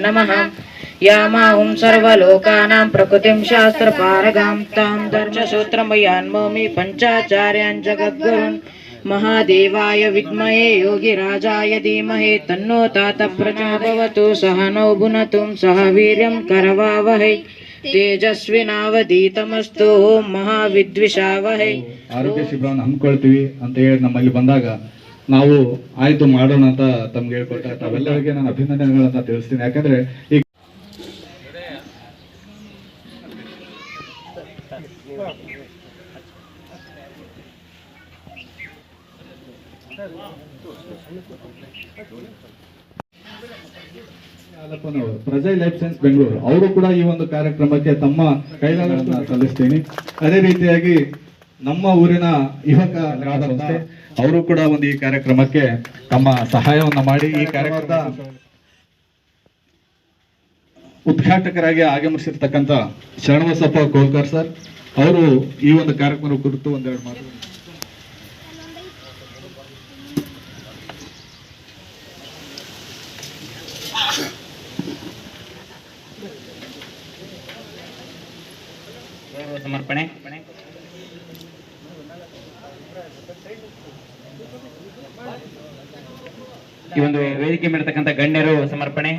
वक्रतुण्डाणे नमः यामाहुं सर्वलोकानां प्रकृतिं शास्त्रपारगां तां दर्शसूत्रमयान्मोमि पञ्चाचार्यान् जगद्गुरुन् महादेवाय विद्महे योगिराजाय धीमहि तन्नो तात प्रचोदवतु सह नौ भुनतुं सह वीर्यं करवावहै तेजस्विनावधीतमस्तु ॐ महाविद्विषावहै ಆರೋಗ್ಯ ಶಿಬಿರವನ್ನು ಹಮ್ಮಿಕೊಳ್ತೀವಿ ಅಂತ ಹೇಳಿ ನಮ್ಮಲ್ಲಿ ಬಂದಾಗ ನಾವು ಆಯ್ತು ಮಾಡೋಣ ಅಂತ ತಮ್ಗೆ ಹೇಳ್ಕೊಟ್ಟ ತಾವೆಲ್ಲರಿಗೆ ನಾನು ಅಭಿನಂದನೆಗಳನ್ನ ತಿಳಿಸ್ತೀನಿ. ಯಾಕಂದ್ರೆ ಈ ಪ್ರಜೈ ಲೈಫ್ ಸೈನ್ಸ್ ಬೆಂಗಳೂರು. ಅವರು ಕೂಡ ಈ ಒಂದು ಕಾರ್ಯಕ್ರಮಕ್ಕೆ ತಮ್ಮ ಕೈಲಾಗಳನ್ನು ಸಲ್ಲಿಸ್ತೀನಿ. ಅದೇ ರೀತಿಯಾಗಿ ನಮ್ಮ ಊರಿನ ಯುವಕ ಅವರು ಕೂಡ ಒಂದು ಈ ಕಾರ್ಯಕ್ರಮಕ್ಕೆ ತಮ್ಮ ಸಹಾಯವನ್ನ ಮಾಡಿ ಈ ಕಾರ್ಯಕ್ರಮದ ಉದ್ಘಾಟಕರಾಗಿ ಆಗಮಿಸಿರ್ತಕ್ಕಂಥ ಶರಣಬಸಪ್ಪ ಕೋಲ್ಕರ್ ಸರ್ ಅವರು ಈ ಒಂದು ಕಾರ್ಯಕ್ರಮದ ಕುರಿತು ಒಂದೆರಡು ಮಾತು ಗೌರವ ಸಮರ್ಪಣೆ ಈ ಒಂದು ವೇದಿಕೆ ಗಣ್ಯರು ಸಮರ್ಪಣೆ.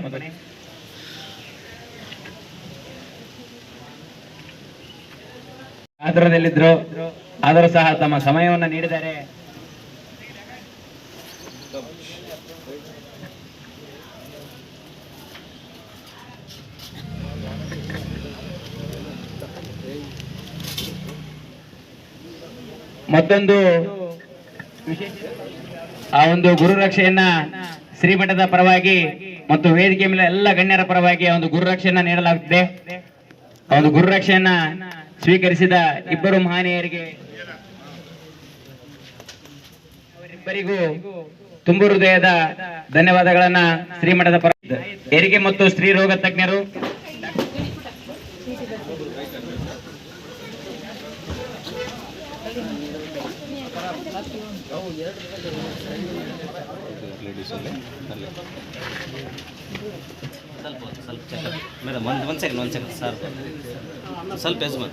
ಆಧಾರದಲ್ಲಿದ್ರು ಆದರೂ ಸಹ ತಮ್ಮ ಸಮಯವನ್ನು ನೀಡಿದ್ದಾರೆ ಮತ್ತೊಂದು ಆ ಒಂದು ಗುರು ರಕ್ಷೆಯನ್ನ ಶ್ರೀಮಠದ ಪರವಾಗಿ ಮತ್ತು ವೇದಿಕೆ ಮೇಲೆ ಎಲ್ಲ ಗಣ್ಯರ ಪರವಾಗಿ ಒಂದು ಗುರು ರಕ್ಷೆಯನ್ನ ನೀಡಲಾಗುತ್ತದೆ ಒಂದು ಗುರು ರಕ್ಷೆಯನ್ನ ಸ್ವೀಕರಿಸಿದ ಇಬ್ಬರು ಮಹನೀಯರಿಗೆ ಅವರಿಬ್ಬರಿಗೂ ತುಂಬು ಹೃದಯದ ಧನ್ಯವಾದಗಳನ್ನ ಶ್ರೀಮಠದ ಪರ ಹೆರಿಗೆ ಮತ್ತು ಸ್ತ್ರೀ ರೋಗ ತಜ್ಞರು ಮೇಡಮ್ ಒಂದು ಒಂದು ಸೆಕೆಂಡ್ ಒಂದು ಸೆಕೆಂಡ್ ಸರ್ ಸ್ವಲ್ಪ ಯಜಮಾನ್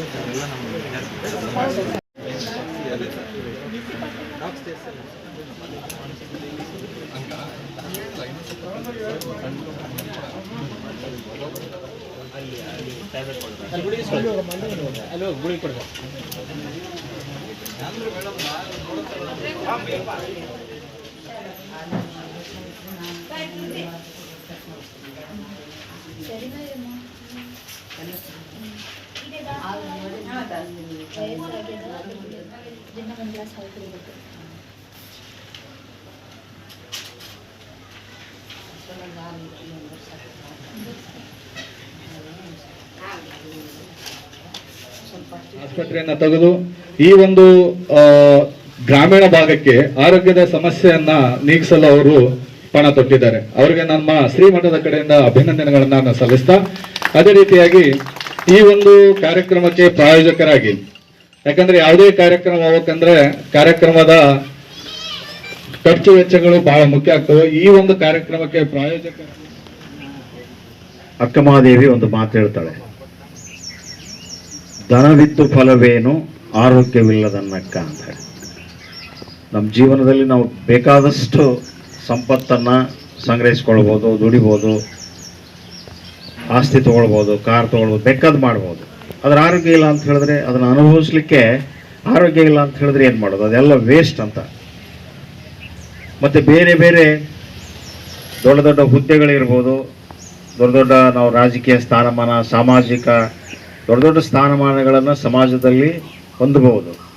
ಅವೆಲ್ಲ ನಮ್ಮ ಗುಳಿ ಆಸ್ಪತ್ರೆಯನ್ನ ತೆಗೆದು ಈ ಒಂದು ಗ್ರಾಮೀಣ ಭಾಗಕ್ಕೆ ಆರೋಗ್ಯದ ಸಮಸ್ಯೆಯನ್ನ ನೀಗಿಸಲು ಅವರು ಪಣ ತೊಟ್ಟಿದ್ದಾರೆ. ಅವರಿಗೆ ನಮ್ಮ ಶ್ರೀಮಠದ ಕಡೆಯಿಂದ ಅಭಿನಂದನೆಗಳನ್ನ ನಾನು ಸಲ್ಲಿಸ್ತಾ, ಅದೇ ರೀತಿಯಾಗಿ ಈ ಒಂದು ಕಾರ್ಯಕ್ರಮಕ್ಕೆ ಪ್ರಾಯೋಜಕರಾಗಿ, ಯಾಕಂದ್ರೆ ಯಾವುದೇ ಕಾರ್ಯಕ್ರಮ ಹೋಗ್ಬೇಕಂದ್ರೆ ಕಾರ್ಯಕ್ರಮದ ಖರ್ಚು ವೆಚ್ಚಗಳು ಬಹಳ ಮುಖ್ಯ ಆಗ್ತವೆ. ಈ ಒಂದು ಕಾರ್ಯಕ್ರಮಕ್ಕೆ ಪ್ರಾಯೋಜಕ ಅಕ್ಕಮಹಾದೇವಿ ಒಂದು ಮಾತು ಹೇಳ್ತಾಳೆ. ದನವಿತ್ತು ಫಲವೇನು ಆರೋಗ್ಯವಿಲ್ಲದನ್ನಕ್ಕ ಅಂತ ಹೇಳಿ. ನಮ್ಮ ಜೀವನದಲ್ಲಿ ನಾವು ಬೇಕಾದಷ್ಟು ಸಂಪತ್ತನ್ನು ಸಂಗ್ರಹಿಸ್ಕೊಳ್ಬೋದು, ದುಡಿಬೋದು. ಆಸ್ತಿ ತೊಗೊಳ್ಬೋದು, ಕಾರ್ ತೊಗೊಳ್ಬೋದು, ಬೇಕಾದ್ ಮಾಡ್ಬೋದು. ಅದ್ರ ಆರೋಗ್ಯ ಇಲ್ಲ ಅಂತ ಹೇಳಿದ್ರೆ ಅದನ್ನು ಅನುಭವಿಸ್ಲಿಕ್ಕೆ ಆರೋಗ್ಯ ಇಲ್ಲ ಅಂತ ಹೇಳಿದ್ರೆ ಏನು ಮಾಡೋದು? ಅದೆಲ್ಲ ವೇಸ್ಟ್ ಅಂತ. ಮತ್ತು ಬೇರೆ ಬೇರೆ ದೊಡ್ಡ ದೊಡ್ಡ ಹುದ್ದೆಗಳಿರ್ಬೋದು. ದೊಡ್ಡ ದೊಡ್ಡ ನಾವು ರಾಜಕೀಯ ಸ್ಥಾನಮಾನ, ಸಾಮಾಜಿಕ ದೊಡ್ಡ ದೊಡ್ಡ ಸ್ಥಾನಮಾನಗಳನ್ನು ಸಮಾಜದಲ್ಲಿ ಹೊಂದಬಹುದು.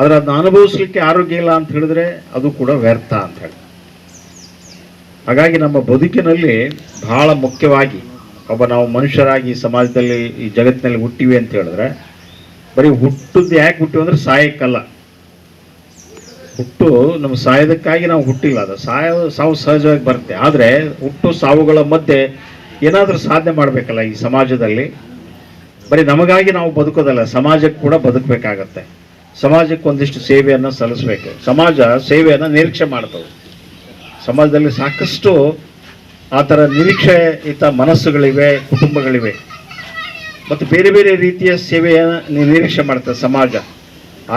ಆದರೆ ಅದನ್ನ ಅನುಭವಿಸ್ಲಿಕ್ಕೆ ಆರೋಗ್ಯ ಇಲ್ಲ ಅಂತ ಹೇಳಿದ್ರೆ ಅದು ಕೂಡ ವ್ಯರ್ಥ ಅಂತ ಹೇಳಿ. ಹಾಗಾಗಿ ನಮ್ಮ ಬದುಕಿನಲ್ಲಿ ಬಹಳ ಮುಖ್ಯವಾಗಿ ಒಬ್ಬ ನಾವು ಮನುಷ್ಯರಾಗಿ ಸಮಾಜದಲ್ಲಿ, ಈ ಜಗತ್ತಿನಲ್ಲಿ ಹುಟ್ಟಿವಿ ಅಂತ ಹೇಳಿದ್ರೆ, ಬರೀ ಹುಟ್ಟದ್ದು ಯಾಕೆ ಹುಟ್ಟಿವಿ ಅಂದ್ರೆ ಸಾಯಕ್ಕಲ್ಲ. ಹುಟ್ಟು ನಮ್ಮ ಸಾಯದಕ್ಕಾಗಿ ನಾವು ಹುಟ್ಟಿಲ್ಲ. ಅದು ಸಾಯ ಸಾವು ಸಹಜವಾಗಿ ಬರುತ್ತೆ. ಆದರೆ ಹುಟ್ಟು ಸಾವುಗಳ ಮಧ್ಯೆ ಏನಾದರೂ ಸಾಧನೆ ಮಾಡಬೇಕಲ್ಲ ಈ ಸಮಾಜದಲ್ಲಿ? ಬರೀ ನಮಗಾಗಿ ನಾವು ಬದುಕೋದಲ್ಲ, ಸಮಾಜಕ್ಕೆ ಕೂಡ ಬದುಕಬೇಕಾಗತ್ತೆ. ಸಮಾಜಕ್ಕೆ ಒಂದಿಷ್ಟು ಸೇವೆಯನ್ನು ಸಲ್ಲಿಸಬೇಕು. ಸಮಾಜ ಸೇವೆಯನ್ನು ನಿರೀಕ್ಷೆ ಮಾಡ್ತವೆ ಸಮಾಜದಲ್ಲಿ ಸಾಕಷ್ಟು ಆ ಥರ ನಿರೀಕ್ಷೆಯುತ ಮನಸ್ಸುಗಳಿವೆ ಕುಟುಂಬಗಳಿವೆ. ಮತ್ತು ಬೇರೆ ಬೇರೆ ರೀತಿಯ ಸೇವೆಯನ್ನು ನಿರೀಕ್ಷೆ ಮಾಡ್ತದೆ ಸಮಾಜ.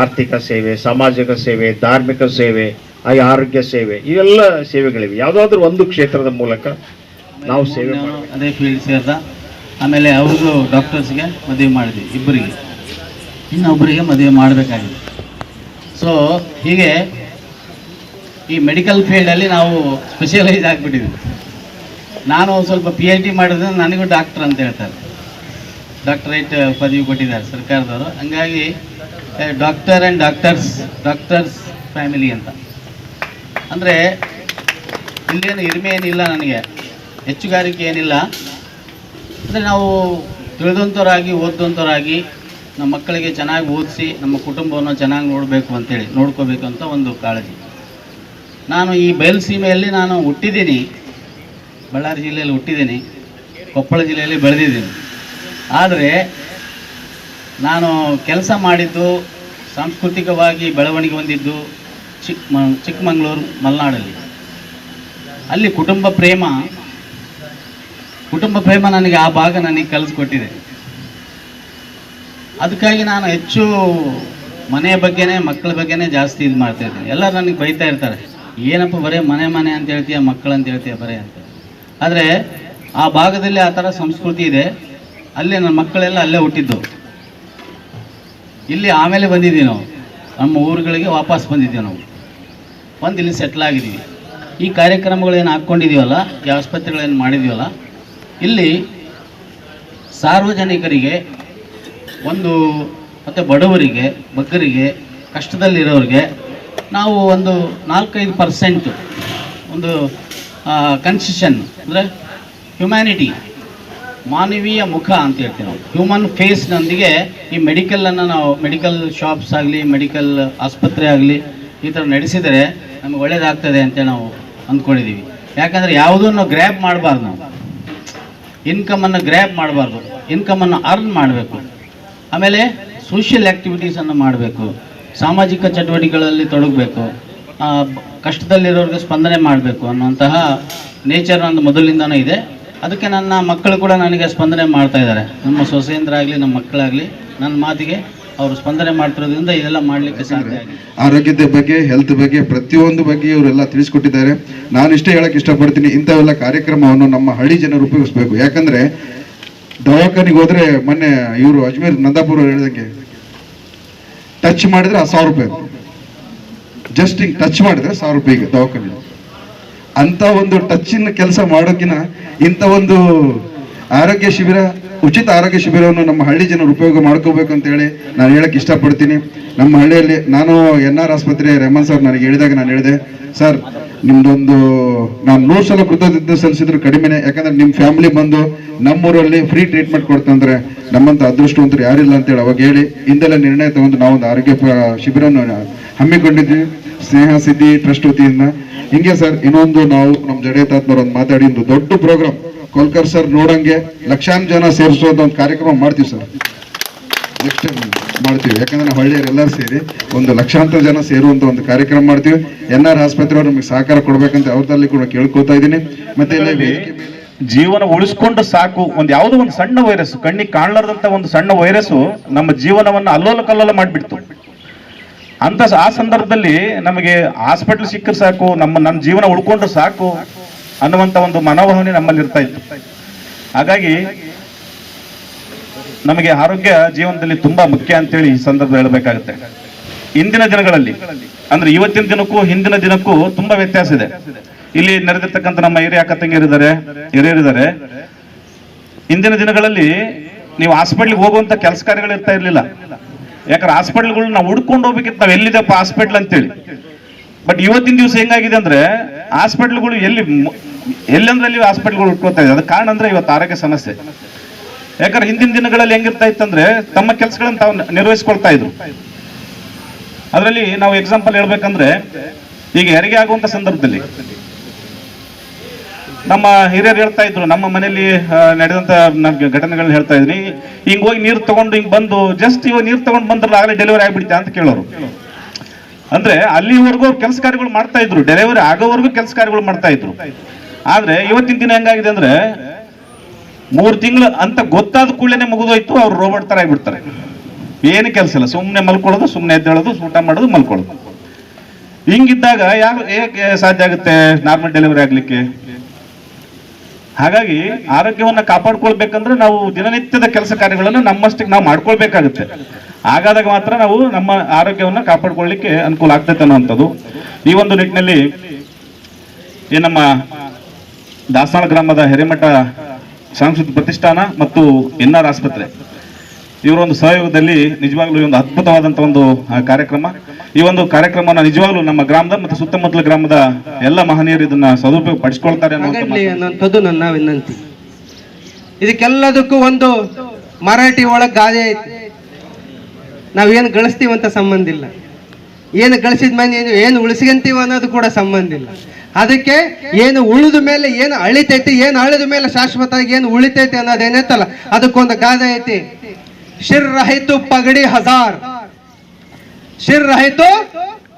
ಆರ್ಥಿಕ ಸೇವೆ ಸಾಮಾಜಿಕ ಸೇವೆ ಧಾರ್ಮಿಕ ಸೇವೆ ಹಾಗೆ ಆರೋಗ್ಯ ಸೇವೆ ಇವೆಲ್ಲ ಸೇವೆಗಳಿವೆ. ಯಾವುದಾದ್ರೂ ಒಂದು ಕ್ಷೇತ್ರದ ಮೂಲಕ ನಾವು ಸೇವೆ. ಅದೇ ಫೀಲ್ಡ್ ಸೇರ್ದ ಆಮೇಲೆ ಅವ್ರಿಗೂ ಡಾಕ್ಟರ್ಸ್ಗೆ ಮದುವೆ ಮಾಡಿದ್ವಿ ಇಬ್ಬರಿಗೆ. ಇನ್ನೊಬ್ಬರಿಗೆ ಮದುವೆ ಮಾಡಬೇಕಾಗಿದೆ. ಸೊ ಹೀಗೆ ಈ ಮೆಡಿಕಲ್ ಫೀಲ್ಡಲ್ಲಿ ನಾವು ಸ್ಪೆಷಲೈಸ್ ಆಗಿಬಿಟ್ಟಿದ್ವಿ. ನಾನು ಸ್ವಲ್ಪ ಪಿ ಎಚ್ ಡಿ ಮಾಡಿದ್ರೆ ನನಗೂ ಡಾಕ್ಟರ್ ಅಂತ ಹೇಳ್ತಾರೆ. ಡಾಕ್ಟರೇಟ್ ಪದವಿ ಕೊಟ್ಟಿದ್ದಾರೆ ಸರ್ಕಾರದವರು. ಹಂಗಾಗಿ doctor and doctors doctors family ಅಂತ. ಅಂದರೆ, ಇಲ್ಲೇನು ಹಿರಿಮೆ ಏನಿಲ್ಲ ನನಗೆ. ಹೆಚ್ಚುಗಾರಿಕೆ ಏನಿಲ್ಲ. ಅಂದರೆ ನಾವು ತಿಳಿದಂಥವ್ರಾಗಿ ಓದಿದಂಥವ್ರಾಗಿ ನಮ್ಮ ಮಕ್ಕಳಿಗೆ ಚೆನ್ನಾಗಿ ಓದಿಸಿ, ನಮ್ಮ ಕುಟುಂಬವನ್ನು ಚೆನ್ನಾಗಿ ನೋಡಬೇಕು ಅಂತೇಳಿ, ನೋಡ್ಕೋಬೇಕು ಅಂತ ಒಂದು ಕಾಳಜಿ. ನಾನು ಈ ಬಯಲುಸೀಮೆಯಲ್ಲಿ ನಾನು ಹುಟ್ಟಿದ್ದೀನಿ. ಬಳ್ಳಾರಿ ಜಿಲ್ಲೆಯಲ್ಲಿ ಹುಟ್ಟಿದ್ದೀನಿ, ಕೊಪ್ಪಳ ಜಿಲ್ಲೆಯಲ್ಲಿ ಬೆಳೆದಿದ್ದೀನಿ. ಆದರೆ ನಾನು ಕೆಲಸ ಮಾಡಿದ್ದು ಸಾಂಸ್ಕೃತಿಕವಾಗಿ ಬೆಳವಣಿಗೆ ಹೊಂದಿದ್ದು ಚಿಕ್ಕ ಚಿಕ್ಕಮಗಳೂರು, ಮಲೆನಾಡಲ್ಲಿ. ಅಲ್ಲಿ ಕುಟುಂಬ ಪ್ರೇಮ ಕುಟುಂಬ ಪ್ರೇಮ ನನಗೆ ಆ ಭಾಗ ನನಗೆ ಕಲಿಸ್ಕೊಟ್ಟಿದೆ. ಅದಕ್ಕಾಗಿ ನಾನು ಹೆಚ್ಚು ಮನೆಯ ಬಗ್ಗೆನೇ, ಮಕ್ಕಳ ಬಗ್ಗೆನೇ ಜಾಸ್ತಿ ಇದು ಮಾಡ್ತಾ ಇದ್ದೀನಿ. ಎಲ್ಲರೂ ನನಗೆ ಬೈತಾ ಇರ್ತಾರೆ, ಏನಪ್ಪ ಬರೇ ಮನೆ ಮನೆ ಅಂತ ಹೇಳ್ತೀಯ ಮಕ್ಕಳು ಅಂತ ಹೇಳ್ತೀಯ ಬರೇ ಅಂತ. ಆದರೆ ಆ ಭಾಗದಲ್ಲಿ ಆ ಥರ ಸಂಸ್ಕೃತಿ ಇದೆ. ಅಲ್ಲೇ ನನ್ನ ಮಕ್ಕಳೆಲ್ಲ ಅಲ್ಲೇ ಹುಟ್ಟಿದ್ದು. ಇಲ್ಲಿ ಆಮೇಲೆ ಬಂದಿದ್ದೀವಿ ನಾವು. ನಮ್ಮ ಊರುಗಳಿಗೆ ವಾಪಸ್ ಬಂದಿದ್ದೀವಿ ನಾವು. ಬಂದು ಇಲ್ಲಿ ಸೆಟ್ಲ್ ಆಗಿದ್ದೀವಿ. ಈ ಕಾರ್ಯಕ್ರಮಗಳೇನು ಹಾಕ್ಕೊಂಡಿದ್ದೀವಲ್ಲ, ಈ ಆಸ್ಪತ್ರೆಗಳೇನು ಮಾಡಿದ್ದೀವಲ್ಲ, ಇಲ್ಲಿ ಸಾರ್ವಜನಿಕರಿಗೆ, ಒಂದು ಮತ್ತು ಬಡವರಿಗೆ, ಬಗ್ಗರಿಗೆ, ಕಷ್ಟದಲ್ಲಿರೋರಿಗೆ ನಾವು ಒಂದು ನಾಲ್ಕೈದು ಪರ್ಸೆಂಟ್ ಒಂದು ಕನ್ಸೆಷನ್ ಅಂದರೆ ಹ್ಯುಮ್ಯಾನಿಟಿ ಮಾನವೀಯ ಮುಖ ಅಂತ ಹೇಳ್ತೀವಿ ನಾವು. ಹ್ಯೂಮನ್ ಫೇಸ್ನೊಂದಿಗೆ ಈ ಮೆಡಿಕಲನ್ನು ನಾವು ಮೆಡಿಕಲ್ ಶಾಪ್ಸ್ ಆಗಲಿ ಮೆಡಿಕಲ್ ಆಸ್ಪತ್ರೆ ಆಗಲಿ ಈ ಥರ ನಡೆಸಿದರೆ ನಮಗೆ ಒಳ್ಳೇದಾಗ್ತದೆ ಅಂತ ನಾವು ಅಂದ್ಕೊಂಡಿದ್ದೀವಿ. ಯಾಕಂದರೆ ಯಾವುದನ್ನು ಗ್ರ್ಯಾಪ್ ಮಾಡಬಾರ್ದು ನಾವು. ಇನ್ಕಮನ್ನು ಗ್ರ್ಯಾಪ್ ಮಾಡಬಾರ್ದು. ಇನ್ಕಮನ್ನು ಅರ್ನ್ ಮಾಡಬೇಕು. ಆಮೇಲೆ ಸೋಷಿಯಲ್ ಆ್ಯಕ್ಟಿವಿಟೀಸನ್ನು ಮಾಡಬೇಕು. ಸಾಮಾಜಿಕ ಚಟುವಟಿಕೆಗಳಲ್ಲಿ ತೊಡಗಬೇಕು. ಕಷ್ಟದಲ್ಲಿರೋರಿಗೆ ಸ್ಪಂದನೆ ಮಾಡಬೇಕು ಅನ್ನುವಂತಹ ನೇಚರ್ ನಂದು ಮೊದಲಿಂದನೂ ಇದೆ. ಅದಕ್ಕೆ ನನ್ನ ಮಕ್ಕಳು ಕೂಡ ನನಗೆ ಸ್ಪಂದನೆ ಮಾಡ್ತಾ ಇದ್ದಾರೆ. ನಮ್ಮ ಸೊಸೆಯಂದ್ರಾಗಲಿ ನಮ್ಮ ಮಕ್ಕಳಾಗಲಿ ನನ್ನ ಮಾತಿಗೆ ಅವರು ಸ್ಪಂದನೆ ಮಾಡ್ತಿರೋದ್ರಿಂದ ಇದೆಲ್ಲ ಮಾಡಲಿಕ್ಕೆ ಸಾಧ್ಯ ಆರೋಗ್ಯದ ಬಗ್ಗೆ ಹೆಲ್ತ್ ಬಗ್ಗೆ, ಪ್ರತಿಯೊಂದು ಬಗ್ಗೆ ಇವರೆಲ್ಲ ತಿಳಿಸ್ಕೊಟ್ಟಿದ್ದಾರೆ. ನಾನು ಇಷ್ಟೇ ಹೇಳಕ್ ಇಷ್ಟಪಡ್ತೀನಿ, ಇಂಥವೆಲ್ಲ ಕಾರ್ಯಕ್ರಮವನ್ನು ನಮ್ಮ ಹಳ್ಳಿ ಜನರು ಉಪಯೋಗಿಸ್ಬೇಕು. ಯಾಕಂದರೆ ದವಾಖಾನಿಗೆ ಹೋದರೆ ಮೊನ್ನೆ ಇವರು ಅಜ್ಮೀರ್ ನಂದಾಪುರ ಹೇಳಿದಂಗೆ ಟಚ್ ಮಾಡಿದರೆ ಆ ಸಾವಿರ ರೂಪಾಯಿ. ಜಸ್ಟ್ ಹಿಂಗೆ ಟಚ್ ಮಾಡಿದ್ರೆ ಸಾವಿರ ರೂಪಾಯಿಗೆ ದವಾಖಾನೆ. ಅಂತ ಒಂದು ಟಚ್ಚಿನ ಕೆಲಸ ಮಾಡೋಕಿನ ಇಂಥ ಒಂದು ಆರೋಗ್ಯ ಶಿಬಿರ, ಉಚಿತ ಆರೋಗ್ಯ ಶಿಬಿರವನ್ನು ನಮ್ಮ ಹಳ್ಳಿ ಜನರು ಉಪಯೋಗ ಮಾಡ್ಕೋಬೇಕು ಅಂತ ಹೇಳಿ ನಾನು ಹೇಳಕ್ ಇಷ್ಟಪಡ್ತೀನಿ. ನಮ್ಮ ಹಳ್ಳಿಯಲ್ಲಿ ನಾನು ಎನ್ ಆರ್ ಆಸ್ಪತ್ರೆ ರೆಹಮಾನ್ ಸರ್ ನನಗೆ ಹೇಳಿದಾಗ ನಾನು ಹೇಳಿದೆ, ಸರ್, ನಿಮ್ದೊಂದು ನಾನು ನೂರು ಸಲ ಕೃತಜ್ಞತೆ ಸಲ್ಲಿಸಿದ್ರು ಕಡಿಮೆನೆ, ಯಾಕಂದ್ರೆ ನಿಮ್ಮ ಫ್ಯಾಮಿಲಿ ಬಂದು ನಮ್ಮೂರಲ್ಲಿ ಫ್ರೀ ಟ್ರೀಟ್ಮೆಂಟ್ ಕೊಡ್ತಂದ್ರೆ ನಮ್ಮಂತ ಅದೃಷ್ಟವಂತರು ಯಾರಿಲ್ಲ ಅಂತೇಳಿ ಅವಾಗ ಹೇಳಿ, ಹಿಂದೆಲ್ಲ ನಿರ್ಣಯ ತಗೊಂಡು ನಾವೊಂದು ಆರೋಗ್ಯ ಶಿಬಿರವನ್ನು ಹಮ್ಮಿಕೊಂಡಿದ್ವಿ. ಸ್ನೇಹ ಸಿದ್ಧಿ ಟ್ರಸ್ಟ್ ವತಿಯಿಂದ ಹಿಂಗೆ ಸರ್, ಇನ್ನೊಂದು ನಾವು ನಮ್ಮ ಜಡೆ ತಾತ್ಮರ್ ಒಂದು ಮಾತಾಡಿ, ಒಂದು ದೊಡ್ಡ ಪ್ರೋಗ್ರಾಮ್ ಕೋಲ್ಕರ್ ಸರ್ ನೋಡಂಗೆ ಲಕ್ಷಾಂತರ ಜನ ಸೇರಿಸುವಂತ ಒಂದು ಕಾರ್ಯಕ್ರಮ ಮಾಡ್ತೀವಿ ಸರ್. ನೆಕ್ಸ್ಟ್ ಮಾಡ್ತೀವಿ. ಯಾಕಂದ್ರೆ ಹಳ್ಳಿಯರೆಲ್ಲರೂ ಸೇರಿ ಒಂದು ಲಕ್ಷಾಂತರ ಜನ ಸೇರುವಂತ ಒಂದು ಕಾರ್ಯಕ್ರಮ ಮಾಡ್ತೀವಿ. ಎನ್ ಆರ್ ಆಸ್ಪತ್ರೆ ಅವರು ನಮಗೆ ಸಹಕಾರ ಕೊಡ್ಬೇಕಂತ ಅವ್ರದಲ್ಲಿ ಕೂಡ ಕೇಳ್ಕೊತಾ ಇದ್ದೀನಿ. ಮತ್ತೆ ಜೀವನ ಉಳಿಸ್ಕೊಂಡು ಸಾಕು. ಒಂದು ಯಾವುದೋ ಒಂದು ಸಣ್ಣ ವೈರಸ್ ಕಣ್ಣಿಗೆ ಕಾಣಲಾರ್ದಂತ ಒಂದು ಸಣ್ಣ ವೈರಸ್ಸು ನಮ್ಮ ಜೀವನವನ್ನು ಅಲ್ಲೋಲ ಕಲ್ಲೋಲ ಮಾಡಿಬಿಡ್ತು. ಅಂತ ಆ ಸಂದರ್ಭದಲ್ಲಿ ನಮಗೆ ಹಾಸ್ಪಿಟಲ್ ಸಿಕ್ಕರೆ ಸಾಕು, ನಮ್ಮ ನನ್ನ ಜೀವನ ಉಳ್ಕೊಂಡ್ರೆ ಸಾಕು ಅನ್ನುವಂತ ಒಂದು ಮನೋಭಾವನೆ ನಮ್ಮಲ್ಲಿ ಇರ್ತಾ ಇತ್ತು. ಹಾಗಾಗಿ ನಮಗೆ ಆರೋಗ್ಯ ಜೀವನದಲ್ಲಿ ತುಂಬಾ ಮುಖ್ಯ ಅಂತೇಳಿ ಈ ಸಂದರ್ಭ ಹೇಳಬೇಕಾಗುತ್ತೆ. ಇಂದಿನ ದಿನಗಳಲ್ಲಿ, ಅಂದ್ರೆ ಇವತ್ತಿನ ದಿನಕ್ಕೂ ಹಿಂದಿನ ದಿನಕ್ಕೂ ತುಂಬಾ ವ್ಯತ್ಯಾಸ ಇದೆ. ಇಲ್ಲಿ ನೆರೆದಿರ್ತಕ್ಕಂಥ ನಮ್ಮ ಹಿರಿಯ ಅಕ್ಕ ತಂಗಿಯರಿದ್ದಾರೆ, ಹಿರಿಯರಿದ್ದಾರೆ. ಇಂದಿನ ದಿನಗಳಲ್ಲಿ ನೀವು ಹಾಸ್ಪಿಟ್ಲಿಗೆ ಹೋಗುವಂತ ಕೆಲಸ ಕಾರ್ಯಗಳು ಇರ್ತಾ ಇರ್ಲಿಲ್ಲ. ಯಾಕಂದ್ರೆ ಹಾಸ್ಪಿಟಲ್ಗಳು ನಾವು ಹುಡ್ಕೊಂಡು ಹೋಗ್ಬೇಕಿತ್ತು ನಾವು ಎಲ್ಲಿದೆಪ್ಪ ಹಾಸ್ಪಿಟ್ಲ್ ಅಂತೇಳಿ. ಬಟ್ ಇವತ್ತಿನ ದಿವಸ ಹೆಂಗಾಗಿದೆ ಅಂದ್ರೆ ಹಾಸ್ಪಿಟ್ಲ್ಗಳು ಎಲ್ಲಿ ಎಲ್ಲಂದ್ರಲ್ಲಿ ಹಾಸ್ಪಿಟ್ಲ್ಗಳು ಹುಡ್ಕೋತಾ ಇದೆ ಅದಕ್ಕೆ ಕಾರಣ ಅಂದ್ರೆ ಇವತ್ತು ಆರೋಗ್ಯ ಸಮಸ್ಯೆ. ಯಾಕಂದ್ರೆ ಹಿಂದಿನ ದಿನಗಳಲ್ಲಿ ಹೆಂಗಿರ್ತಾ ಇತ್ತಂದ್ರೆ ತಮ್ಮ ಕೆಲಸಗಳನ್ನು ತಾವು ನಿರ್ವಹಿಸ್ಕೊಳ್ತಾ ಇದ್ರು. ಅದರಲ್ಲಿ ನಾವು ಎಕ್ಸಾಂಪಲ್ ಹೇಳ್ಬೇಕಂದ್ರೆ, ಈಗ ಹೆರಿಗೆ ಆಗುವಂತ ಸಂದರ್ಭದಲ್ಲಿ ನಮ್ಮ ಹಿರಿಯರು ಹೇಳ್ತಾ ಇದ್ರು, ನಮ್ಮ ಮನೆಯಲ್ಲಿ ನಡೆದಂತ ಘಟನೆಗಳನ್ನ ಹೇಳ್ತಾ ಇದ್ರಿ. ಹಿಂಗ್ ಹೋಗಿ ನೀರು ತಗೊಂಡು ಹಿಂಗ್ ಬಂದು ಜಸ್ಟ್ ಇವಾಗ ನೀರು ತಗೊಂಡು ಬಂದ್ರಲ್ಲ, ಆಗಲೇ ಡೆಲಿವರಿ ಆಗ್ಬಿಡ್ತಾ ಅಂತ ಕೇಳೋರು. ಅಂದ್ರೆ ಅಲ್ಲಿವರೆಗೂ ಕೆಲಸ ಕಾರ್ಯಗಳು ಮಾಡ್ತಾ ಇದ್ರು ಡೆಲಿವರಿ ಆಗೋವರೆಗೂ ಕೆಲಸ ಕಾರ್ಯಗಳು ಮಾಡ್ತಾ ಇದ್ರು. ಆದ್ರೆ ಇವತ್ತಿನ ದಿನ ಹೆಂಗಾಗಿದೆ ಅಂದ್ರೆ, ಮೂರ್ ತಿಂಗಳು ಅಂತ ಗೊತ್ತಾದ ಕೂಡಲೇ ಮುಗಿದೋಯ್ತು, ಅವ್ರು ರೋಬೋಟ್ ತರ ಆಗಿಬಿಡ್ತಾರೆ. ಏನು ಕೆಲಸ ಇಲ್ಲ ಸುಮ್ಮನೆ ಮಲ್ಕೊಳ್ಳೋದು ಸುಮ್ಮನೆ ಎದ್ದೇಳೋದು ಊಟ ಮಾಡೋದು, ಮಲ್ಕೊಳ್ಳೋದು. ಹಿಂಗಿದ್ದಾಗ ಯಾರು, ಹೇಗೆ ಸಾಧ್ಯ ಆಗುತ್ತೆ ನಾರ್ಮಲ್ ಡೆಲಿವರಿ ಆಗ್ಲಿಕ್ಕೆ? ಹಾಗಾಗಿ ಆರೋಗ್ಯವನ್ನು ಕಾಪಾಡ್ಕೊಳ್ಬೇಕಂದ್ರೆ ನಾವು ದಿನನಿತ್ಯದ ಕೆಲಸ ಕಾರ್ಯಗಳನ್ನು ನಮ್ಮಷ್ಟಕ್ಕೆ ನಾವು ಮಾಡ್ಕೊಳ್ಬೇಕಾಗುತ್ತೆ. ಹಾಗಾದಾಗ ಮಾತ್ರ ನಾವು ನಮ್ಮ ಆರೋಗ್ಯವನ್ನು ಕಾಪಾಡ್ಕೊಳ್ಳಿಕ್ಕೆ ಅನುಕೂಲ ಆಗ್ತೈತೆ ಅನ್ನುವಂಥದ್ದು. ಈ ಒಂದು ನಿಟ್ಟಿನಲ್ಲಿ ಈ ನಮ್ಮ ದಾಸಾಳ ಗ್ರಾಮದ ಹಿರೇಮಠ ಸಾಂಸ್ಕೃತಿಕ ಪ್ರತಿಷ್ಠಾನ ಮತ್ತು ಎನ್ ಆರ್ ಆಸ್ಪತ್ರೆ ಇವರ ಒಂದು ಸಹಯೋಗದಲ್ಲಿ ನಿಜವಾಗ್ಲೂ ಒಂದು ಅದ್ಭುತವಾದಂತಹ ಒಂದು ಕಾರ್ಯಕ್ರಮ. ಈ ಒಂದು ಕಾರ್ಯಕ್ರಮನ ನಿಜವಾಗ್ಲೂ ನಮ್ಮ ಗ್ರಾಮದ ಮತ್ತು ಸುತ್ತಮುತ್ತಲ ಗ್ರಾಮದ ಎಲ್ಲ ಮಹನೀಯರು ಇದನ್ನ ಸದುಪಯೋಗ ಪಡಿಸ್ಕೊಳ್ತಾರೆ ನನ್ನ ವಿನಂತಿ. ಇದಕ್ಕೆಲ್ಲದಕ್ಕೂ ಒಂದು ಮರಾಠಿ ಒಳಗೆ ಗಾದೆ ಐತಿ. ನಾವೇನು ಗಳಿಸ್ತೀವಂತ ಸಂಬಂಧ ಇಲ್ಲ. ಏನು ಗಳಿಸಿದ ಮೇಲೆ ಏನು ಏನು ಉಳಿಸ್ಕೊಂತೀವಿ ಅನ್ನೋದು ಕೂಡ ಸಂಬಂಧ ಇಲ್ಲ. ಅದಕ್ಕೆ ಏನು ಉಳಿದ ಮೇಲೆ ಏನು ಅಳಿತೈತಿ, ಏನು ಅಳಿದ ಮೇಲೆ ಶಾಶ್ವತವಾಗಿ ಏನು ಉಳಿತೈತಿ ಅನ್ನೋದೇನೈತಲ್ಲ ಅದಕ್ಕೊಂದು ಗಾದೆ ಐತಿ. ಶಿರ್ ರಹಿತು ಪಗಡಿ ಹಜಾರ್. ಶಿರ್ ರಹಿತು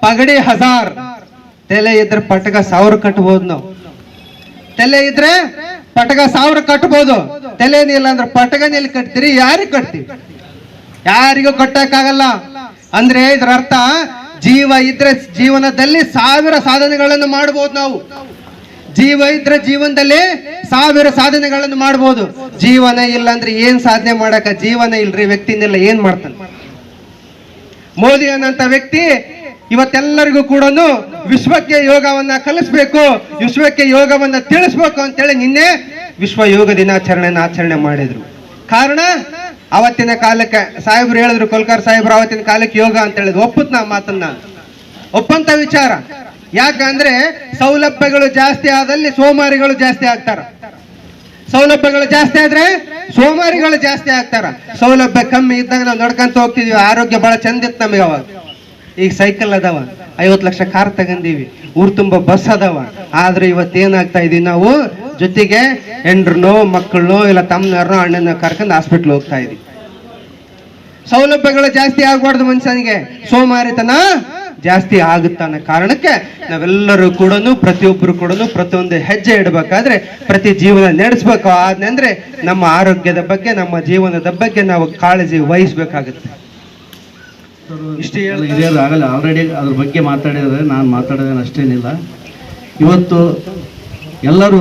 ಪಗಡಿ ಹಜಾರ್. ತಲೆ ಇದ್ರೆ ಪಟಕ ಸಾವಿರ ಕಟ್ಬೋದು ನಾವು. ತಲೆ ಇದ್ರೆ ಪಟಕ ಸಾವಿರ ಕಟ್ಬೋದು. ತಲೆನೇ ಇಲ್ಲ ಅಂದ್ರೆ ಪಟಕನ ಎಲ್ಲಿ ಕಟ್ತೀರಿ, ಯಾರಿಗೆ ಕಟ್ತೀವಿ ಯಾರಿಗೂ ಕಟ್ಟಕ್ಕಾಗಲ್ಲ ಅಂದ್ರೆ ಇದ್ರ ಅರ್ಥ ಜೀವ ಇದ್ರೆ ಜೀವನದಲ್ಲಿ ಸಾವಿರ ಸಾಧನೆಗಳನ್ನು ಮಾಡಬಹುದು ನಾವು. ಜೀವ ಇದ್ರೆ ಜೀವನದಲ್ಲಿ ಸಾವಿರ ಸಾಧನೆಗಳನ್ನು ಮಾಡಬಹುದು ಜೀವನ ಇಲ್ಲ ಅಂದ್ರೆ ಏನ್ ಸಾಧನೆ ಮಾಡಕ? ಜೀವನ ಇಲ್ರಿ, ವ್ಯಕ್ತಿನೆಲ್ಲ ಏನ್ ಮಾಡ್ತಾನೆ? ಮೋದಿ ಅನ್ನಂತ ವ್ಯಕ್ತಿ ಇವತ್ತೆಲ್ಲರಿಗೂ ಕೂಡ ವಿಶ್ವಕ್ಕೆ ಯೋಗವನ್ನ ಕಲಿಸ್ಬೇಕು, ವಿಶ್ವಕ್ಕೆ ಯೋಗವನ್ನ ತಿಳಿಸ್ಬೇಕು ಅಂತೇಳಿ ನಿನ್ನೆ ವಿಶ್ವ ಯೋಗ ದಿನಾಚರಣೆಯನ್ನು ಆಚರಣೆ ಮಾಡಿದ್ರು. ಕಾರಣ, ಅವತ್ತಿನ ಕಾಲಕ್ಕೆ ಸಾಹೇಬ್ರು ಹೇಳಿದ್ರು, ಕೊಲ್ಕರ್ ಸಾಹೇಬ್ರು ಅವತ್ತಿನ ಕಾಲಕ್ಕೆ ಯೋಗ ಅಂತ ಹೇಳಿದ್ರು ಒಪ್ಪುತ್ ನಾ ಮಾತನ್ನ? ಒಪ್ಪಂತ ವಿಚಾರ. ಯಾಕಂದ್ರೆ ಸೌಲಭ್ಯಗಳು ಜಾಸ್ತಿ ಆದಲ್ಲಿ ಸೋಮಾರಿಗಳು ಜಾಸ್ತಿ ಆಗ್ತಾರ. ಸೌಲಭ್ಯಗಳು ಜಾಸ್ತಿ ಆದ್ರೆ ಸೋಮಾರಿಗಳು ಜಾಸ್ತಿ ಆಗ್ತಾರ. ಸೌಲಭ್ಯ ಕಮ್ಮಿ ಇದ್ದಾಗ ನಾವು ನಡ್ಕೊಂತ ಹೋಗ್ತಿದ್ವಿ. ಆರೋಗ್ಯ ಬಹಳ ಚಂದ ಇತ್ತು ನಮಗೆ ಅವಾಗ. ಈಗ ಸೈಕಲ್ ಅದಾವ. ಐವತ್ತು ಲಕ್ಷ ಕಾರ್ ತಗಂದೀವಿ ಊರ್ ತುಂಬ ಬಸ್ ಅದಾವ. ಆದ್ರೆ ಇವತ್ತೇನಾಗ್ತಾ ಇದೀವಿ ನಾವು? ಜೊತೆಗೆ ಹೆಂಡ್ರನೋ ಮಕ್ಕಳನ್ನೋ, ಇಲ್ಲ ತಮ್ಮನವ್ರನ್ನೋ ಅಣ್ಣನ ಕರ್ಕೊಂಡು ಹಾಸ್ಪಿಟ್ಲ್ ಹೋಗ್ತಾ ಇದೀವಿ. ಸೌಲಭ್ಯಗಳು ಜಾಸ್ತಿ ಆಗ್ಬಾರ್ದು ಮನುಷ್ಯನಿಗೆ. ಸೋಮಾರಿತನ ಜಾಸ್ತಿ ಆಗುತ್ತ ಅನ್ನೋ ಕಾರಣಕ್ಕೆ ನಾವೆಲ್ಲರೂ ಕೂಡ ಪ್ರತಿಯೊಬ್ಬರು ಕೂಡ ಪ್ರತಿಯೊಂದು ಹೆಜ್ಜೆ ಇಡಬೇಕಾದ್ರೆ, ಪ್ರತಿ ಜೀವನ ನಡೆಸ್ಬೇಕು. ಆದ್ನೆಂದ್ರೆ ನಮ್ಮ ಆರೋಗ್ಯದ ಬಗ್ಗೆ, ನಮ್ಮ ಜೀವನದ ಬಗ್ಗೆ ನಾವು ಕಾಳಜಿ ವಹಿಸ್ಬೇಕಾಗುತ್ತೆ. ಇಷ್ಟೇ ಆಗಲ್ಲ. ಆಲ್ರೆಡಿ ಅದ್ರ ಬಗ್ಗೆ ಮಾತಾಡಿದರೆ ನಾನು ಮಾತಾಡೋದೇನು ಅಷ್ಟೇನಿಲ್ಲ. ಇವತ್ತು ಎಲ್ಲರೂ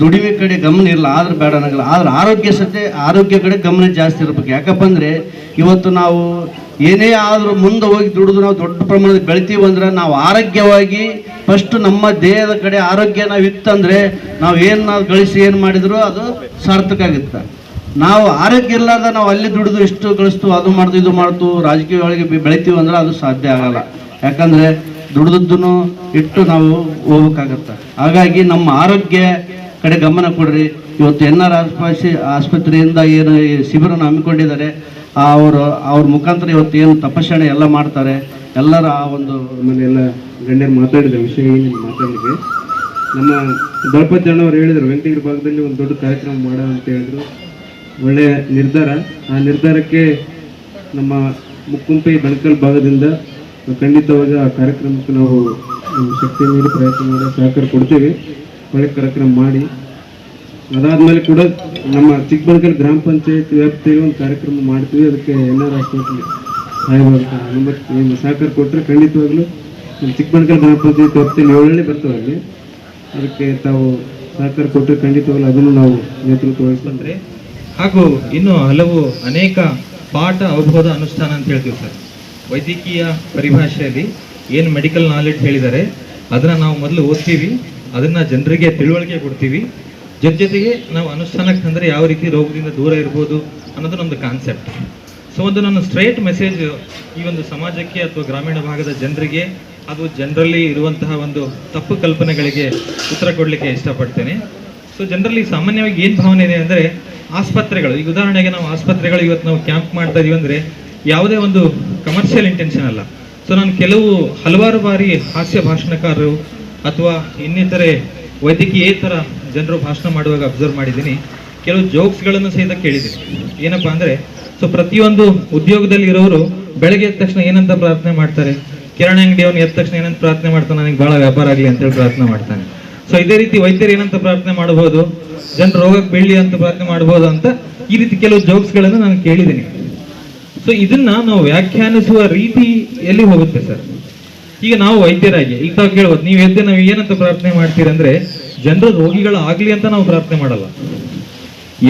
ದುಡಿಮೆ ಕಡೆ ಗಮನ ಇಲ್ಲ ಆದ್ರೆ ಬೇಡ ಅನ್ನಂಗಿಲ್ಲ. ಆದ್ರೆ ಆರೋಗ್ಯ ಸತೆ ಆರೋಗ್ಯ ಕಡೆ ಗಮನ ಜಾಸ್ತಿ ಇರಬೇಕು. ಯಾಕಪ್ಪ ಅಂದ್ರೆ, ಇವತ್ತು ನಾವು ಏನೇ ಆದರೂ ಮುಂದೆ ಹೋಗಿ ದುಡಿದು ನಾವು ದೊಡ್ಡ ಪ್ರಮಾಣದಲ್ಲಿ ಬೆಳಿತೀವಿ ಅಂದ್ರೆ ನಾವು ಆರೋಗ್ಯವಾಗಿ ಫಸ್ಟ್ ನಮ್ಮ ದೇಹದ ಕಡೆ ಆರೋಗ್ಯ ನಾವು ಇತ್ತಂದರೆ ನಾವು ಏನು ನಾವು ಗಳಿಸಿ ಏನು ಮಾಡಿದ್ರು ಅದು ಸಾರ್ಥಕ ಆಗುತ್ತೆ. ನಾವು ಆರೋಗ್ಯ ಇಲ್ಲದ ನಾವು ಅಲ್ಲಿ ದುಡಿದು ಇಷ್ಟು ಗಳಿಸ್ತು, ಅದು ಮಾಡ್ತು ಇದು ಮಾಡ್ತು ರಾಜಕೀಯ ಒಳಗೆ ಬೆಳಿತೀವಿ ಅಂದ್ರೆ ಅದು ಸಾಧ್ಯ ಆಗಲ್ಲ. ಯಾಕಂದ್ರೆ ದುಡಿದದ್ದನ್ನು ಇಟ್ಟು ನಾವು ಹೋಗ್ಬೇಕಾಗತ್ತೆ. ಹಾಗಾಗಿ ನಮ್ಮ ಆರೋಗ್ಯ ಕಡೆ ಗಮನ ಕೊಡ್ರಿ. ಇವತ್ತು ಎನ್ ಆರ್ ಆಸ್ಪಾಸಿ ಆಸ್ಪತ್ರೆಯಿಂದ ಏನು ಶಿಬಿರನ ಹಮ್ಮಿಕೊಂಡಿದ್ದಾರೆ ಅವರು, ಅವ್ರ ಮುಖಾಂತರ ಇವತ್ತು ಏನು ತಪಾಸಣೆ ಎಲ್ಲ ಮಾಡ್ತಾರೆ. ಎಲ್ಲರ ಆ ಒಂದು ಮನೆಯೆಲ್ಲ ಗಣ್ಯರು ಮಾತಾಡಿದ ವಿಷಯ ಮಾತಾಡಲಿಕ್ಕೆ ನಮ್ಮ ದಳಪತಿ ಅಣ್ಣವ್ರು ಹೇಳಿದರು, ವೆಂಕಟಗಿರಿ ಭಾಗದಲ್ಲಿ ಒಂದು ದೊಡ್ಡ ಕಾರ್ಯಕ್ರಮ ಮಾಡ ಅಂತ ಹೇಳಿದ್ರು. ಒಳ್ಳೆಯ ನಿರ್ಧಾರ. ಆ ನಿರ್ಧಾರಕ್ಕೆ ನಮ್ಮ ಮುಕ್ಕುಂಪೆ ಬಣಕಲ್ ಭಾಗದಿಂದ ಖಂಡಿತವಾಗಿ ಆ ಕಾರ್ಯಕ್ರಮಕ್ಕೆ ನಾವು ಶಕ್ತಿ ಮೀರಿ ಪ್ರಯತ್ನ ಮಾಡಿ ಸಹಕಾರ ಕೊಡ್ತೇವೆ. ಒಳ್ಳೆ ಕಾರ್ಯಕ್ರಮ ಮಾಡಿ, ಅದಾದ್ಮೇಲೆ ಕೂಡ ನಮ್ಮ ಚಿಕ್ಕಬಣಕಲ್ ಗ್ರಾಮ ಪಂಚಾಯತ್ ವ್ಯಾಪ್ತಿಯಲ್ಲಿ ಒಂದು ಕಾರ್ಯಕ್ರಮ ಮಾಡ್ತೀವಿ. ಅದಕ್ಕೆ ಎನ್ ಆರ್ ಹಾಸ್ಪಿಟ್ಲ್ ಸಹಕಾರ ಕೊಟ್ಟರೆ ಖಂಡಿತವಾಗ್ಲೂ ನಮ್ಮ ಚಿಕ್ಕಬಣಕಲ್ ಗ್ರಾಮ ಪಂಚಾಯತ್ ವ್ಯಾಪ್ತಿಯಲ್ಲಿ ಏಳನೇ ಬರ್ತವೆ ಅಲ್ಲಿ. ಅದಕ್ಕೆ ತಾವು ಸಹಕಾರ ಕೊಟ್ಟರೆ ಖಂಡಿತವಾಗ್ಲೂ ಅದನ್ನು ನಾವು ನೇತೃತ್ವ ವಹಿಸ್ಕೊಂಡ್ರೆ ಹಾಗೂ ಇನ್ನು ಹಲವು ಅನೇಕ ಪಾಠ ಅವಬೋಧ ಅನುಷ್ಠಾನ ಅಂತ ಹೇಳ್ತೀವಿ ಸರ್. ವೈದ್ಯಕೀಯ ಪರಿಭಾಷೆಯಲ್ಲಿ ಏನು ಮೆಡಿಕಲ್ ನಾಲೆಡ್ಜ್ ಹೇಳಿದ್ದಾರೆ, ಅದನ್ನು ನಾವು ಮೊದಲು ಓದ್ತೀವಿ. ಅದನ್ನ ಜನರಿಗೆ ತಿಳುವಳಿಕೆ ಕೊಡ್ತೀವಿ. ಜೊತೆ ಜೊತೆಗೆ ನಾವು ಅನುಷ್ಠಾನಕ್ಕೆ ತಂದರೆ ಯಾವ ರೀತಿ ರೋಗದಿಂದ ದೂರ ಇರ್ಬೋದು ಅನ್ನೋದು ನಮ್ಮದು ಕಾನ್ಸೆಪ್ಟ್ ಸೊ ಒಂದು ನಾನು ಸ್ಟ್ರೈಟ್ ಮೆಸೇಜ್ ಈ ಒಂದು ಸಮಾಜಕ್ಕೆ ಅಥವಾ ಗ್ರಾಮೀಣ ಭಾಗದ ಜನರಿಗೆ, ಅದು ಜನರಲ್ಲಿ ಇರುವಂತಹ ಒಂದು ತಪ್ಪು ಕಲ್ಪನೆಗಳಿಗೆ ಉತ್ತರ ಕೊಡಲಿಕ್ಕೆ ಇಷ್ಟಪಡ್ತೇನೆ. ಸೊ ಜನರಲ್ಲಿ ಸಾಮಾನ್ಯವಾಗಿ ಏನು ಭಾವನೆ ಇದೆ ಅಂದರೆ ಆಸ್ಪತ್ರೆಗಳು, ಈಗ ಉದಾಹರಣೆಗೆ ನಾವು ಆಸ್ಪತ್ರೆಗಳು ಇವತ್ತು ನಾವು ಕ್ಯಾಂಪ್ ಮಾಡ್ತಾ ಇದೀವಿ ಅಂದರೆ ಯಾವುದೇ ಒಂದು ಕಮರ್ಷಿಯಲ್ ಇಂಟೆನ್ಷನ್ ಅಲ್ಲ. ಸೊ ನಾನು ಕೆಲವು ಹಲವಾರು ಬಾರಿ ಹಾಸ್ಯ ಭಾಷಣಕಾರರು ಅಥವಾ ಇನ್ನಿತರೆ ವೈದ್ಯಕೀಯೇತರ ಜನರು ಭಾಷಣ ಮಾಡುವಾಗ ಅಬ್ಸರ್ವ್ ಮಾಡಿದ್ದೀನಿ. ಕೆಲವು ಜೋಕ್ಸ್ಗಳನ್ನು ಸಹಿತ ಕೇಳಿದ್ದೀನಿ. ಏನಪ್ಪಾ ಅಂದರೆ ಸೊ ಪ್ರತಿಯೊಂದು ಉದ್ಯೋಗದಲ್ಲಿ ಇರೋರು ಬೆಳಗ್ಗೆ ಎದ್ದ ತಕ್ಷಣ ಏನಂತ ಪ್ರಾರ್ಥನೆ ಮಾಡ್ತಾರೆ? ಕಿರಾಣಿ ಅಂಗಡಿಯವನು ಎದ್ದ ತಕ್ಷಣ ಏನಂತ ಪ್ರಾರ್ಥನೆ ಮಾಡ್ತಾನೆ? ನನಗೆ ಭಾಳ ವ್ಯಾಪಾರ ಆಗಲಿ ಅಂತೇಳಿ ಪ್ರಾರ್ಥನೆ ಮಾಡ್ತಾನೆ. ಸೊ ಇದೇ ರೀತಿ ವೈದ್ಯರು ಏನಂತ ಪ್ರಾರ್ಥನೆ ಮಾಡಬಹುದು? ಜನರು ರೋಗಕ್ಕೆ ಬೀಳಲಿ ಅಂತ ಪ್ರಾರ್ಥನೆ ಮಾಡಬಹುದು ಅಂತ ಈ ರೀತಿ ಕೆಲವು ಜೋಕ್ಸ್ಗಳನ್ನು ನಾನು ಕೇಳಿದ್ದೀನಿ. ಸೊ ಇದನ್ನ ನಾವು ವ್ಯಾಖ್ಯಾನಿಸುವ ರೀತಿಯಲ್ಲಿ ಹೋಗುತ್ತೆ ಸರ್. ಈಗ ನಾವು ವೈದ್ಯರಾಗಿ, ಈಗ ತಾವು ಕೇಳ್ಬೋದು, ನೀವು ಎದ್ದೆ ನಾವು ಏನಂತ ಪ್ರಾರ್ಥನೆ ಮಾಡ್ತೀರಂದ್ರೆ ಜನರ ರೋಗಿಗಳು ಆಗ್ಲಿ ಅಂತ ನಾವು ಪ್ರಾರ್ಥನೆ ಮಾಡಲ್ಲ.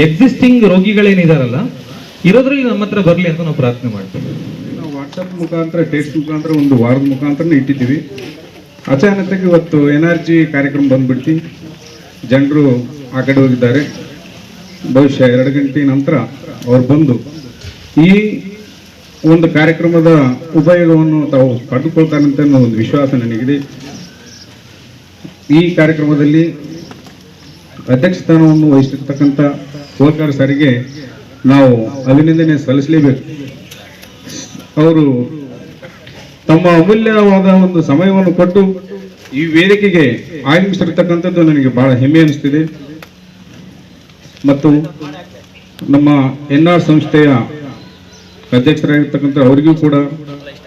ಎಕ್ಸಿಸ್ಟಿಂಗ್ ರೋಗಿಗಳೇನಿದಾರಲ್ಲ, ಇರೋದ್ರಲ್ಲಿ ನಮ್ಮ ಹತ್ರ ಬರಲಿ ಅಂತ ನಾವು ಪ್ರಾರ್ಥನೆ ಮಾಡ್ತೀವಿ. ನಾವು ವಾಟ್ಸಪ್ ಮುಖಾಂತರ ಟೆಕ್ಸ್ಟ್ ಮುಖಾಂತರ ಒಂದು ವಾರದ ಮುಖಾಂತರ ಇಟ್ಟಿದ್ದೀವಿ. ಅಚಾನಕ್ ಇವತ್ತು ಎನರ್ಜಿ ಕಾರ್ಯಕ್ರಮ ಬಂದ್ಬಿಡ್ತಿ. ಜನರು ಆ ಕಡೆ ಹೋಗಿದ್ದಾರೆ. ಬಹುಶಃ ಎರಡು ಗಂಟೆ ನಂತರ ಅವ್ರು ಬಂದು ಈ ಒಂದು ಕಾರ್ಯಕ್ರಮದ ಉಪಯೋಗವನ್ನು ತಾವು ಪಡೆದುಕೊಳ್ತಾರಂತ ಒಂದು ವಿಶ್ವಾಸ ನನಗಿದೆ. ಈ ಕಾರ್ಯಕ್ರಮದಲ್ಲಿ ಅಧ್ಯಕ್ಷ ಸ್ಥಾನವನ್ನು ವಹಿಸಿರ್ತಕ್ಕಂಥ ಹೋಲ್ಕರ್ ಸರ್ಗೆ ನಾವು ಅಭಿನಂದನೆ ಸಲ್ಲಿಸಲೇಬೇಕು. ಅವರು ತಮ್ಮ ಅಮೂಲ್ಯವಾದ ಒಂದು ಸಮಯವನ್ನು ಕೊಟ್ಟು ಈ ವೇದಿಕೆಗೆ ಆಗಮಿಸಿರ್ತಕ್ಕಂಥದ್ದು ನನಗೆ ಬಹಳ ಹೆಮ್ಮೆ ಅನಿಸ್ತಿದೆ. ಮತ್ತು ನಮ್ಮ ಎನ್ ಆರ್ ಸಂಸ್ಥೆಯ ಅಧ್ಯಕ್ಷರಾಗಿರ್ತಕ್ಕಂಥ ಅವರಿಗೂ ಕೂಡ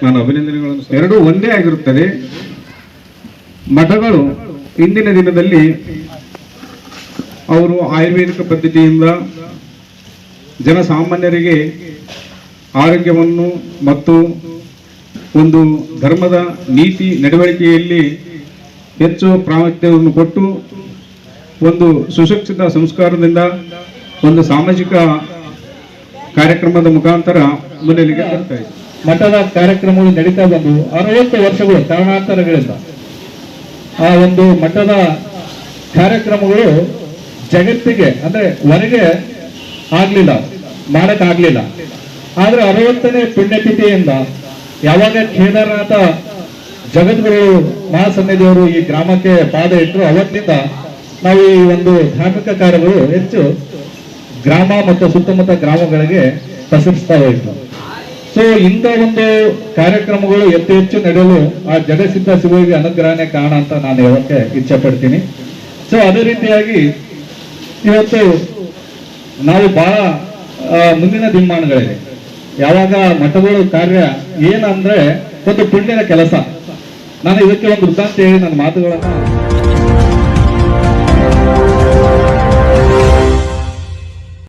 ನಾನು ಅಭಿನಂದನೆಗಳನ್ನು ಎರಡೂ ಒಂದೇ ಆಗಿರುತ್ತದೆ. ಮಠಗಳು ಇಂದಿನ ದಿನದಲ್ಲಿ ಅವರು ಆಯುರ್ವೇದಿಕ ಪದ್ಧತಿಯಿಂದ ಜನಸಾಮಾನ್ಯರಿಗೆ ಆರೋಗ್ಯವನ್ನು ಮತ್ತು ಒಂದು ಧರ್ಮದ ನೀತಿ ನಡವಳಿಕೆಯಲ್ಲಿ ಹೆಚ್ಚು ಪ್ರಾಮುಖ್ಯತೆಯನ್ನು ಕೊಟ್ಟು ಒಂದು ಸುಶಿಕ್ಷಿತ ಸಂಸ್ಕಾರದಿಂದ ಒಂದು ಸಾಮಾಜಿಕ ಕಾರ್ಯಕ್ರಮದ ಮುಖಾಂತರ ಮುನ್ನೆಲೆಗೆ ಬರ್ತಾ ಇದೆ ಮಠದ ಕಾರ್ಯಕ್ರಮಗಳು ನಡೀತಾ ಬಂದು ಅರವತ್ತು ವರ್ಷಗಳು ಕಾರಣಾಂತರಗಳಿಂದ ಆ ಒಂದು ಮಠದ ಕಾರ್ಯಕ್ರಮಗಳು ಜಗತ್ತಿಗೆ ಅಂದ್ರೆ ಹೊರಗೆ ಆಗ್ಲಿಲ್ಲ ಮಾಡಕ್ ಆಗ್ಲಿಲ್ಲ ಆದ್ರೆ ಅರವತ್ತನೇ ಪುಣ್ಯತಿಥಿಯಿಂದ ಯಾವಾಗ ಕೇದಾರನಾಥ ಜಗದ್ಗುರು ಮಹಾಸನ್ನಿಧಿಯವರು ಈ ಗ್ರಾಮಕ್ಕೆ ಪಾದ ಇಟ್ಟರು ಅವತ್ತಿಂದ ನಾವು ಈ ಒಂದು ಧಾರ್ಮಿಕ ಕಾರ್ಯಗಳು ಹೆಚ್ಚು ಗ್ರಾಮ ಮತ್ತು ಸುತ್ತಮುತ್ತ ಗ್ರಾಮಗಳಿಗೆ ಪ್ರಸರಿಸ್ತಾ ಹೋಯಿತು ಸೊ ಇಂಥ ಒಂದು ಕಾರ್ಯಕ್ರಮಗಳು ಹೆಚ್ಚು ಹೆಚ್ಚು ನಡೆಯಲು ಆ ಜಗಸಿದ್ಧ ಶಿವರಿಗೆ ಅನುಗ್ರಹನೇ ಕಾರಣ ಅಂತ ನಾನು ಹೇಳಕ್ಕೆ ಇಚ್ಛೆ ಪಡ್ತೀನಿ ಸೊ ಅದೇ ರೀತಿಯಾಗಿ ಇವತ್ತು ನಾವು ಬಹಳ ಮುಂದಿನ ದಿನಮಾನಗಳಿದೆ ಯಾವಾಗ ಮಠಗಳು ಕಾರ್ಯ ಏನಂದ್ರೆ ಒಂದು ಪುಣ್ಯದ ಕೆಲಸ. ನಾನು ಇದಕ್ಕೆ ಒಂದು ವೃತ್ತಾಂತ ಹೇಳಿ ನನ್ನ ಮಾತುಗಳನ್ನ